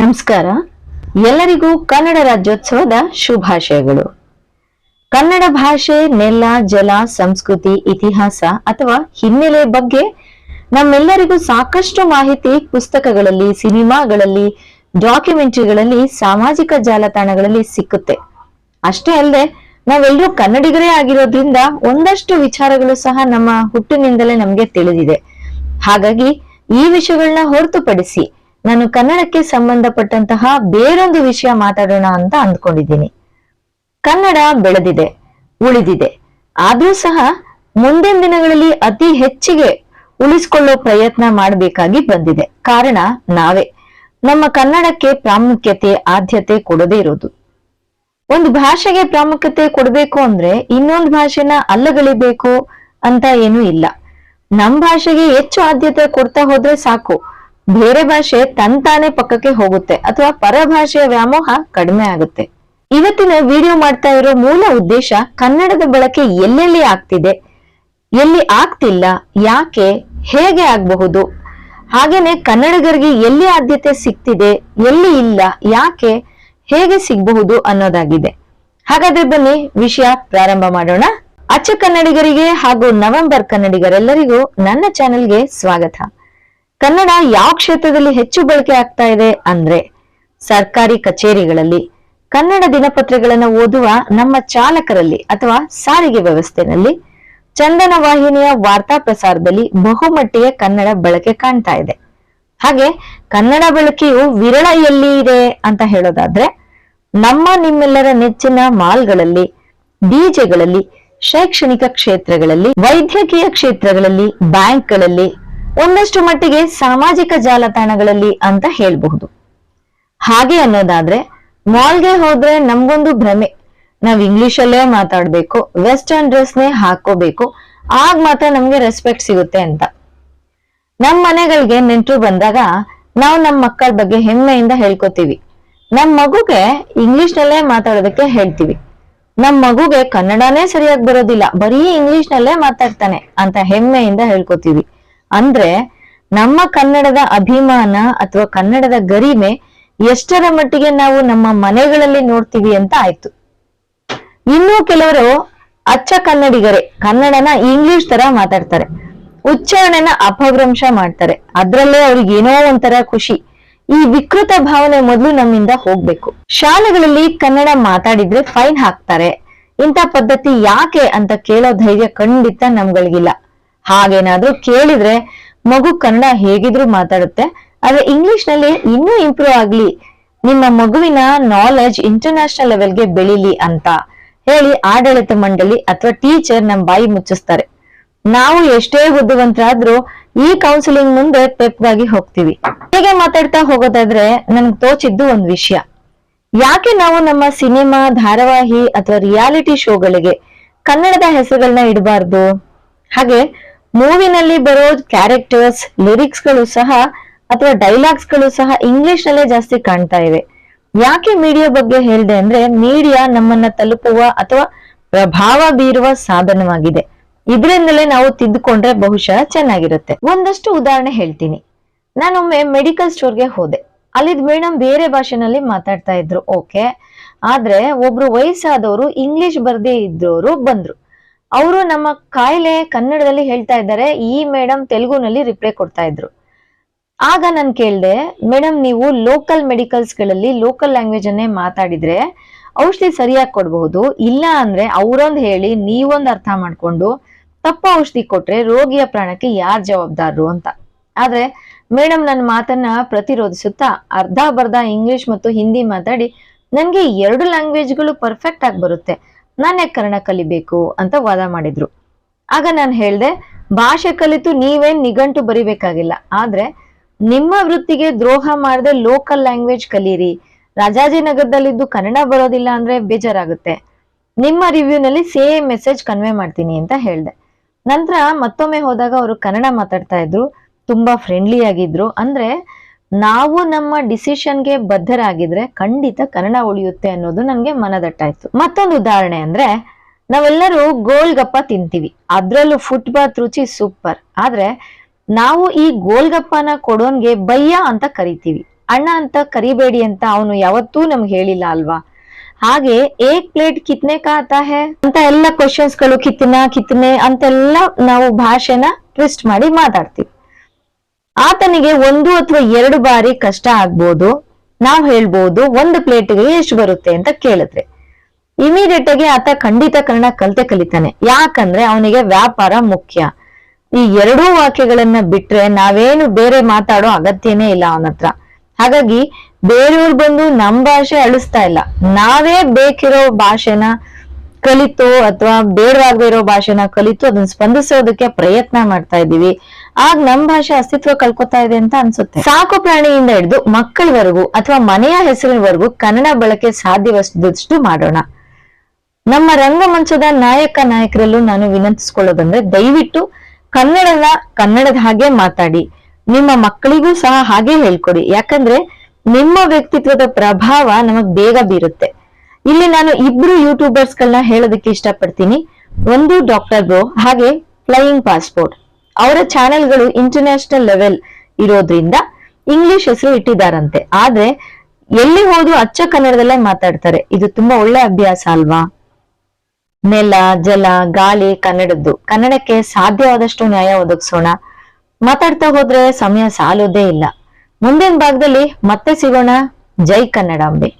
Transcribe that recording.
ನಮಸ್ಕಾರ. ಎಲ್ಲರಿಗೂ ಕನ್ನಡ ರಾಜ್ಯೋತ್ಸವದ ಶುಭಾಶಯಗಳು. ಕನ್ನಡ ಭಾಷೆ, ನೆಲ, ಜಲ, ಸಂಸ್ಕೃತಿ, ಇತಿಹಾಸ ಅಥವಾ ಹಿನ್ನೆಲೆ ಬಗ್ಗೆ ನಮ್ಮೆಲ್ಲರಿಗೂ ಸಾಕಷ್ಟು ಮಾಹಿತಿ ಪುಸ್ತಕಗಳಲ್ಲಿ, ಸಿನಿಮಾಗಳಲ್ಲಿ, ಡಾಕ್ಯುಮೆಂಟ್ರಿಗಳಲ್ಲಿ, ಸಾಮಾಜಿಕ ಜಾಲತಾಣಗಳಲ್ಲಿ ಸಿಕ್ಕುತ್ತೆ. ಅಷ್ಟೇ ಅಲ್ಲದೆ, ನಾವೆಲ್ಲರೂ ಕನ್ನಡಿಗರೇ ಆಗಿರೋದ್ರಿಂದ ಒಂದಷ್ಟು ವಿಚಾರಗಳು ಸಹ ನಮ್ಮ ಹುಟ್ಟಿನಿಂದಲೇ ನಮ್ಗೆ ತಿಳಿದಿದೆ. ಹಾಗಾಗಿ ಈ ವಿಷಯಗಳನ್ನ ಹೊರತುಪಡಿಸಿ ನಾನು ಕನ್ನಡಕ್ಕೆ ಸಂಬಂಧಪಟ್ಟಂತಹ ಬೇರೊಂದು ವಿಷಯ ಮಾತಾಡೋಣ ಅಂತ ಅಂದ್ಕೊಂಡಿದ್ದೀನಿ. ಕನ್ನಡ ಬೆಳೆದಿದೆ, ಉಳಿದಿದೆ. ಆದ್ರೂ ಸಹ ಮುಂದಿನ ದಿನಗಳಲ್ಲಿ ಅತಿ ಹೆಚ್ಚಿಗೆ ಉಳಿಸ್ಕೊಳ್ಳೋ ಪ್ರಯತ್ನ ಮಾಡಬೇಕಾಗಿ ಬಂದಿದೆ. ಕಾರಣ ನಾವೇ. ನಮ್ಮ ಕನ್ನಡಕ್ಕೆ ಪ್ರಾಮುಖ್ಯತೆ, ಆದ್ಯತೆ ಕೊಡದೇ ಇರೋದು. ಒಂದು ಭಾಷೆಗೆ ಪ್ರಾಮುಖ್ಯತೆ ಕೊಡಬೇಕು ಅಂದ್ರೆ ಇನ್ನೊಂದು ಭಾಷೆನ ಅಲ್ಲಗಳಿಬೇಕು ಅಂತ ಏನೂ ಇಲ್ಲ. ನಮ್ ಭಾಷೆಗೆ ಹೆಚ್ಚು ಆದ್ಯತೆ ಕೊಡ್ತಾ ಹೋದ್ರೆ ಸಾಕು. ಬೇರೆ ಭಾಷೆ ತಂತಾನೆ ಪಕ್ಕಕ್ಕೆ ಹೋಗುತ್ತೆ ಅಥವಾ ಪರಭಾಷೆಯ ವ್ಯಾಮೋಹ ಕಡಿಮೆ ಆಗುತ್ತೆ. ಇವತ್ತಿನ ವಿಡಿಯೋ ಮಾಡ್ತಾ ಇರೋ ಮೂಲ ಉದ್ದೇಶ ಕನ್ನಡದ ಬಳಕೆ ಎಲ್ಲೆಲ್ಲಿ ಆಗ್ತಿದೆ? ಎಲ್ಲಿ ಆಗ್ತಿಲ್ಲ? ಯಾಕೆ? ಹೇಗೆ ಆಗಬಹುದು? ಹಾಗೇನೆ ಕನ್ನಡಿಗರಿಗೆ ಎಲ್ಲಿ ಆದ್ಯತೆ ಸಿಗ್ತಿದೆ? ಎಲ್ಲಿ ಇಲ್ಲ? ಯಾಕೆ? ಹೇಗೆ ಸಿಗಬಹುದು ಅನ್ನೋದಾಗಿದೆ. ಹಾಗಾದ್ರೆ ಬನ್ನಿ ವಿಷಯ ಪ್ರಾರಂಭ ಮಾಡೋಣ. ಅಚ್ಚ ಕನ್ನಡಿಗರಿಗೆ ಹಾಗೂ ನವೆಂಬರ್ ಕನ್ನಡಿಗರೆಲ್ಲರಿಗೂ ನನ್ನ ಚಾನೆಲ್ಗೆ ಸ್ವಾಗತ. ಕನ್ನಡ ಯಾವ ಕ್ಷೇತ್ರದಲ್ಲಿ ಹೆಚ್ಚು ಬಳಕೆ ಆಗ್ತಾ ಇದೆ ಅಂದ್ರೆ ಸರ್ಕಾರಿ ಕಚೇರಿಗಳಲ್ಲಿ ಕನ್ನಡ ದಿನಪತ್ರಿಕೆಗಳನ್ನು ಓದುವ ನಮ್ಮ ಚಾಲಕರಲ್ಲಿ ಅಥವಾ ಸಾರಿಗೆ ವ್ಯವಸ್ಥೆನಲ್ಲಿ ಚಂದನ ವಾಹಿನಿಯ ವಾರ್ತಾ ಪ್ರಸಾರದಲ್ಲಿ ಬಹುಮಟ್ಟಿಗೆ ಕನ್ನಡ ಬಳಕೆ ಕಾಣ್ತಾ ಇದೆ. ಹಾಗೆ ಕನ್ನಡ ಬಳಕೆಯು ವಿರಳ ಎಲ್ಲಿ ಇದೆ ಅಂತ ಹೇಳೋದಾದ್ರೆ ನಮ್ಮ ನಿಮ್ಮೆಲ್ಲರ ನೆಚ್ಚಿನ ಮಾಲ್ಗಳಲ್ಲಿ ಡಿಜೆಗಳಲ್ಲಿ ಶೈಕ್ಷಣಿಕ ಕ್ಷೇತ್ರಗಳಲ್ಲಿ, ವೈದ್ಯಕೀಯ ಕ್ಷೇತ್ರಗಳಲ್ಲಿ, ಬ್ಯಾಂಕ್ಗಳಲ್ಲಿ ಒಂದಷ್ಟು ಮಟ್ಟಿಗೆ ಸಾಮಾಜಿಕ ಜಾಲತಾಣಗಳಲ್ಲಿ ಅಂತ ಹೇಳ್ಬಹುದು. ಹಾಗೆ ಅನ್ನೋದಾದ್ರೆ ಮಾಲ್ಗೆ ಹೋದ್ರೆ ನಮ್ಗೊಂದು ಭ್ರಮೆ. ನಾವ್ ಇಂಗ್ಲಿಷ್ ಅಲ್ಲೇ ಮಾತಾಡ್ಬೇಕು ವೆಸ್ಟರ್ನ್ ಡ್ರೆಸ್ ನೇ ಹಾಕೋಬೇಕು ಆಗ ಮಾತ್ರ ನಮ್ಗೆ ರೆಸ್ಪೆಕ್ಟ್ ಸಿಗುತ್ತೆ ಅಂತ. ನಮ್ ಮನೆಗಳಿಗೆ ನೆಂಟರು ಬಂದಾಗ ನಾವು ನಮ್ ಮಕ್ಕಳ ಬಗ್ಗೆ ಹೆಮ್ಮೆಯಿಂದ ಹೇಳ್ಕೊತೀವಿ. ನಮ್ ಮಗುಗೆ ಇಂಗ್ಲಿಷ್ ನಲ್ಲೇ ಮಾತಾಡೋದಕ್ಕೆ ಹೇಳ್ತೀವಿ. ನಮ್ ಮಗುಗೆ ಕನ್ನಡನೇ ಸರಿಯಾಗಿ ಬರೋದಿಲ್ಲ, ಬರೀ ಇಂಗ್ಲಿಷ್ ನಲ್ಲೇ ಮಾತಾಡ್ತಾನೆ ಅಂತ ಹೆಮ್ಮೆಯಿಂದ ಹೇಳ್ಕೊತೀವಿ. ಅಂದ್ರೆ ನಮ್ಮ ಕನ್ನಡದ ಅಭಿಮಾನ ಅಥವಾ ಕನ್ನಡದ ಗರಿಮೆ ಎಷ್ಟರ ಮಟ್ಟಿಗೆ ನಾವು ನಮ್ಮ ಮನೆಗಳಲ್ಲಿ ನೋಡ್ತೀವಿ ಅಂತ ಆಯ್ತು. ಇನ್ನು ಕೆಲವರು ಅಚ್ಚ ಕನ್ನಡಿಗರೇ, ಕನ್ನಡನ ಇಂಗ್ಲಿಷ್ ತರ ಮಾತಾಡ್ತಾರೆ. ಉಚ್ಚಾರಣೆನ ಅಪಭ್ರಂಶ ಮಾಡ್ತಾರೆ. ಅದ್ರಲ್ಲೇ ಅವ್ರಿಗೆ ಏನೋ ಒಂಥರ ಖುಷಿ. ಈ ವಿಕೃತ ಭಾವನೆ ಮೊದಲು ನಮ್ಮಿಂದ ಹೋಗ್ಬೇಕು. ಶಾಲೆಗಳಲ್ಲಿ ಕನ್ನಡ ಮಾತಾಡಿದ್ರೆ ಫೈನ್ ಹಾಕ್ತಾರೆ. ಇಂಥ ಪದ್ಧತಿ ಯಾಕೆ ಅಂತ ಕೇಳೋ ಧೈರ್ಯ ಖಂಡಿತ ನಮ್ಗಳಿಗಿಲ್ಲ. ಹಾಗೇನಾದ್ರೂ ಕೇಳಿದ್ರೆ ಮಗು ಕನ್ನಡ ಹೇಗಿದ್ರು ಮಾತಾಡುತ್ತೆ, ಆದ್ರೆ ಇಂಗ್ಲಿಷ್ನಲ್ಲಿ ಇನ್ನೂ ಇಂಪ್ರೂವ್ ಆಗ್ಲಿ. ನಿಮ್ಮ ಮಗುವಿನ ನಾಲೆಜ್ ಇಂಟರ್ನ್ಯಾಷನಲ್ ಲೆವೆಲ್ಗೆ ಬೆಳಿಲಿ ಅಂತ ಹೇಳಿ ಆಡಳಿತ ಮಂಡಳಿ ಅಥವಾ ಟೀಚರ್ ನಮ್ ಬಾಯಿ ಮುಚ್ಚಿಸ್ತಾರೆ. ನಾವು ಎಷ್ಟೇ ಬುದ್ಧಿವಂತರಾದ್ರೂ ಈ ಕೌನ್ಸಿಲಿಂಗ್ ಮುಂದೆ ಪೆಪ್ಗಾಗಿ ಹೋಗ್ತೀವಿ. ಹೀಗೆ ಮಾತಾಡ್ತಾ ಹೋಗೋದಾದ್ರೆ ನನ್ಗೆ ತೋಚಿದ್ದು ಒಂದ್ ವಿಷಯ. ಯಾಕೆ ನಾವು ನಮ್ಮ ಸಿನಿಮಾ, ಧಾರಾವಾಹಿ ಅಥವಾ ರಿಯಾಲಿಟಿ ಶೋಗಳಿಗೆ ಕನ್ನಡದ ಹೆಸರುಗಳನ್ನ ಇಡಬಾರ್ದು? ಹಾಗೆ ಮೂವಿನಲ್ಲಿ ಬರೋ ಕ್ಯಾರೆಕ್ಟರ್ಸ್ ಲಿರಿಕ್ಸ್ಗಳು ಸಹ ಅಥವಾ ಡೈಲಾಗ್ಸ್ಗಳು ಸಹ ಇಂಗ್ಲಿಷ್ ನಲ್ಲೇ ಜಾಸ್ತಿ ಕಾಣ್ತಾ ಇವೆ. ಯಾಕೆ ಮೀಡಿಯಾ ಬಗ್ಗೆ ಹೇಳ್ದೆ ಅಂದ್ರೆ ಮೀಡಿಯಾ ನಮ್ಮನ್ನ ತಲುಪುವ ಅಥವಾ ಪ್ರಭಾವ ಬೀರುವ ಸಾಧನವಾಗಿದೆ. ಇದರಿಂದಲೇ ನಾವು ತಿದ್ದುಕೊಂಡ್ರೆ ಬಹುಶಃ ಚೆನ್ನಾಗಿರುತ್ತೆ. ಒಂದಷ್ಟು ಉದಾಹರಣೆ ಹೇಳ್ತೀನಿ. ನಾನೊಮ್ಮೆ ಮೆಡಿಕಲ್ ಸ್ಟೋರ್ಗೆ ಹೋದೆ. ಅಲ್ಲಿದ್ ಮೇಡಮ್ ಬೇರೆ ಭಾಷೆನಲ್ಲಿ ಮಾತಾಡ್ತಾ ಇದ್ರು ಓಕೆ ಆದ್ರೆ ಒಬ್ರು ವಯಸ್ಸಾದವರು ಇಂಗ್ಲಿಷ್ ಬರ್ದೇ ಇದ್ದವರು ಬಂದ್ರು. ಅವರು ನಮ್ಮ ಕಾಯಿಲೆ ಕನ್ನಡದಲ್ಲಿ ಹೇಳ್ತಾ ಇದ್ದಾರೆ, ಈ ಮೇಡಮ್ ತೆಲುಗುನಲ್ಲಿ ರಿಪ್ಲೈ ಕೊಡ್ತಾ ಇದ್ರು. ಆಗ ನಾನು ಕೇಳ್ದೆ ಮೇಡಮ್ ನೀವು ಲೋಕಲ್ ಮೆಡಿಕಲ್ಸ್ಗಳಲ್ಲಿ ಲೋಕಲ್ ಲ್ಯಾಂಗ್ವೇಜ್ ಅನ್ನೇ ಮಾತಾಡಿದ್ರೆ ಔಷಧಿ ಸರಿಯಾಗಿ ಕೊಡಬಹುದು, ಇಲ್ಲ ಅಂದ್ರೆ ಅವರೊಂದು ಹೇಳಿ ನೀವೊಂದ್ ಅರ್ಥ ಮಾಡ್ಕೊಂಡು ತಪ್ಪ ಔಷಧಿ ಕೊಟ್ರೆ ರೋಗಿಯ ಪ್ರಾಣಕ್ಕೆ ಯಾರ್ ಜವಾಬ್ದಾರರು ಅಂತ. ಆದ್ರೆ ಮೇಡಮ್ ನನ್ನ ಮಾತನ್ನ ಪ್ರತಿರೋಧಿಸುತ್ತಾ ಅರ್ಧ ಬರ್ಧ ಇಂಗ್ಲಿಷ್ ಮತ್ತು ಹಿಂದಿ ಮಾತಾಡಿ ನನಗೆ ಎರಡು ಲ್ಯಾಂಗ್ವೇಜ್ಗಳು ಪರ್ಫೆಕ್ಟ್ ಆಗಿ ಬರುತ್ತೆ. ನಾನೇ ಕನ್ನಡ ಕಲಿಬೇಕು ಅಂತ ವಾದ ಮಾಡಿದ್ರು. ಆಗ ನಾನು ಹೇಳ್ದೆ, ಭಾಷೆ ಕಲಿತು ನೀವೇನ್ ನಿಘಂಟು ಬರಿಬೇಕಾಗಿಲ್ಲ. ಆದ್ರೆ, ನಿಮ್ಮ ವೃತ್ತಿಗೆ ದ್ರೋಹ ಮಾಡದೆ ಲೋಕಲ್ ಲ್ಯಾಂಗ್ವೇಜ್ ಕಲೀರಿ. ರಾಜಾಜಿನಗರದಲ್ಲಿದ್ದು ಕನ್ನಡ ಬರೋದಿಲ್ಲ ಅಂದ್ರೆ ಬೇಜಾರಾಗುತ್ತೆ. ನಿಮ್ಮ ರಿವ್ಯೂನಲ್ಲಿ ಸೇಮ್ ಮೆಸೇಜ್ ಕನ್ವೆ ಮಾಡ್ತೀನಿ ಅಂತ ಹೇಳ್ದೆ. ನಂತರ ಮತ್ತೊಮ್ಮೆ ಹೋದಾಗ ಅವರು ಕನ್ನಡ ಮಾತಾಡ್ತಾ ಇದ್ರು, ತುಂಬಾ ಫ್ರೆಂಡ್ಲಿ ಆಗಿದ್ರು. ಅಂದ್ರೆ ನಾವು ನಮ್ಮ ಡಿಸಿಷನ್ಗೆ ಬದ್ಧರಾಗಿದ್ರೆ ಖಂಡಿತ ಕನ್ನಡ ಉಳಿಯುತ್ತೆ ಅನ್ನೋದು ನನಗೆ ಮನದಟ್ಟಾಯ್ತು ಮತ್ತೊಂದು ಉದಾಹರಣೆ ಅಂದ್ರೆ, ನಾವೆಲ್ಲರೂ ಗೋಲ್ಗಪ್ಪ ತಿಂತೀವಿ. ಅದ್ರಲ್ಲೂ ಫುಟ್ಬಾತ್ ರುಚಿ ಸೂಪರ್ ಆದ್ರೆ, ನಾವು ಈ ಗೋಲ್ಗಪ್ಪನ ಕೊಡೋನ್ಗೆ ಬಯ್ಯ ಅಂತ ಕರಿತೀವಿ. ಅಣ್ಣ ಅಂತ ಕರಿಬೇಡಿ ಅಂತ ಅವನು ಯಾವತ್ತೂ ನಮ್ಗೆ ಹೇಳಿಲ್ಲ ಅಲ್ವಾ? ಹಾಗೆ ಏಕ್ ಪ್ಲೇಟ್ ಕಿತ್ನೆ ಕಾ ಆತಾ ಹೇ? ಅಂತ ಎಲ್ಲ ಕ್ವಶನ್ಸ್ಗಳು ಕಿತ್ತನ ಕಿತ್ತನೆ ಅಂತೆಲ್ಲ ನಾವು ಭಾಷೆನ ಟ್ವಿಸ್ಟ್ ಮಾಡಿ ಮಾತಾಡ್ತೀವಿ. ಆತನಿಗೆ ಒಂದು ಅಥವಾ ಎರಡು ಬಾರಿ ಕಷ್ಟ ಆಗ್ಬೋದು. ನಾವ್ ಹೇಳ್ಬೋದು, ಒಂದು ಪ್ಲೇಟ್ಗೆ ಎಷ್ಟು ಬರುತ್ತೆ ಅಂತ ಕೇಳಿದ್ರೆ. ಇಮಿಡಿಯೇಟ್ ಆಗಿ ಆತ ಖಂಡಿತ ಕನ್ನಡ ಕಲಿತೆ ಕಲಿತಾನೆ. ಯಾಕಂದ್ರೆ ಅವನಿಗೆ ವ್ಯಾಪಾರ ಮುಖ್ಯ. ಈ ಎರಡೂ ವಾಕ್ಯಗಳನ್ನ ಬಿಟ್ರೆ ನಾವೇನು ಬೇರೆ ಮಾತಾಡೋ ಅಗತ್ಯನೇ ಇಲ್ಲ ಅವನ ಹತ್ರ. ಹಾಗಾಗಿ ಬೇರೆಯವ್ರು ಬಂದು ನಮ್ ಭಾಷೆ ಅಳಿಸ್ತಾ ಇಲ್ಲ. ನಾವೇ ಬೇಕಿರೋ ಭಾಷೆನ ಕಲಿತು ಅಥವಾ ಬೇಡವಾಗದೇ ಇರೋ ಭಾಷೆನ ಕಲಿತು ಅದನ್ನ ಸ್ಪಂದಿಸೋದಕ್ಕೆ ಪ್ರಯತ್ನ ಮಾಡ್ತಾ ಇದೀವಿ ಆಗ ನಮ್ ಭಾಷೆ ಅಸ್ತಿತ್ವ ಕಲ್ಕೊತಾ ಇದೆ ಅಂತ ಅನ್ಸುತ್ತೆ. ಸಾಕು ಪ್ರಾಣಿಯಿಂದ ಹಿಡಿದು ಮಕ್ಕಳವರೆಗೂ ಅಥವಾ ಮನೆಯ ಹೆಸರಿನವರೆಗೂ ಕನ್ನಡ ಬಳಕೆ ಸಾಧ್ಯವಾದಷ್ಟು ಮಾಡೋಣ. ನಮ್ಮ ರಂಗಮಂಚದ ನಾಯಕ ನಾಯಕರಲ್ಲೂ ನಾನು ವಿನಂತಿಸ್ಕೊಳ್ಳೋದಂದ್ರೆ ದಯವಿಟ್ಟು ಕನ್ನಡನ ಕನ್ನಡದ ಹಾಗೆ ಮಾತಾಡಿ. ನಿಮ್ಮ ಮಕ್ಕಳಿಗೂ ಸಹ ಹಾಗೆ ಹೇಳ್ಕೊಡಿ. ಯಾಕಂದ್ರೆ ನಿಮ್ಮ ವ್ಯಕ್ತಿತ್ವದ ಪ್ರಭಾವ ನಮಗ್ ಬೇಗ ಬೀರುತ್ತೆ. ಇಲ್ಲಿ ನಾನು ಇಬ್ರು ಯೂಟ್ಯೂಬರ್ಸ್ ಗಳನ್ನ ಹೇಳೋದಕ್ಕೆ ಇಷ್ಟಪಡ್ತೀನಿ. ಒಂದು ಡಾಕ್ಟರ್ ಬ್ರೋ ಹಾಗೆ ಫ್ಲೈಯಿಂಗ್ ಪಾಸ್ಪೋರ್ಟ್ ಅವರ ಚಾನೆಲ್ಗಳು ಇಂಟರ್ನ್ಯಾಷನಲ್ ಲೆವೆಲ್ ಇರೋದ್ರಿಂದ ಇಂಗ್ಲಿಷ್ ಹೆಸರು ಇಟ್ಟಿದಾರಂತೆ ಆದ್ರೆ ಎಲ್ಲಿ ಹೋದ್ರು ಅಚ್ಚ ಕನ್ನಡದಲ್ಲೇ ಮಾತಾಡ್ತಾರೆ. ಇದು ತುಂಬಾ ಒಳ್ಳೆ ಅಭ್ಯಾಸ ಅಲ್ವಾ? ನೆಲ, ಜಲ, ಗಾಳಿ ಕನ್ನಡದ್ದು. ಕನ್ನಡಕ್ಕೆ ಸಾಧ್ಯವಾದಷ್ಟು ನ್ಯಾಯ ಒದಗಿಸೋಣ. ಮಾತಾಡ್ತಾ ಹೋದ್ರೆ ಸಮಯ ಸಾಲೋದೇ ಇಲ್ಲ. ಮುಂದಿನ ಭಾಗದಲ್ಲಿ ಮತ್ತೆ ಸಿಗೋಣ. ಜೈ ಕನ್ನಡಾಂಬೆ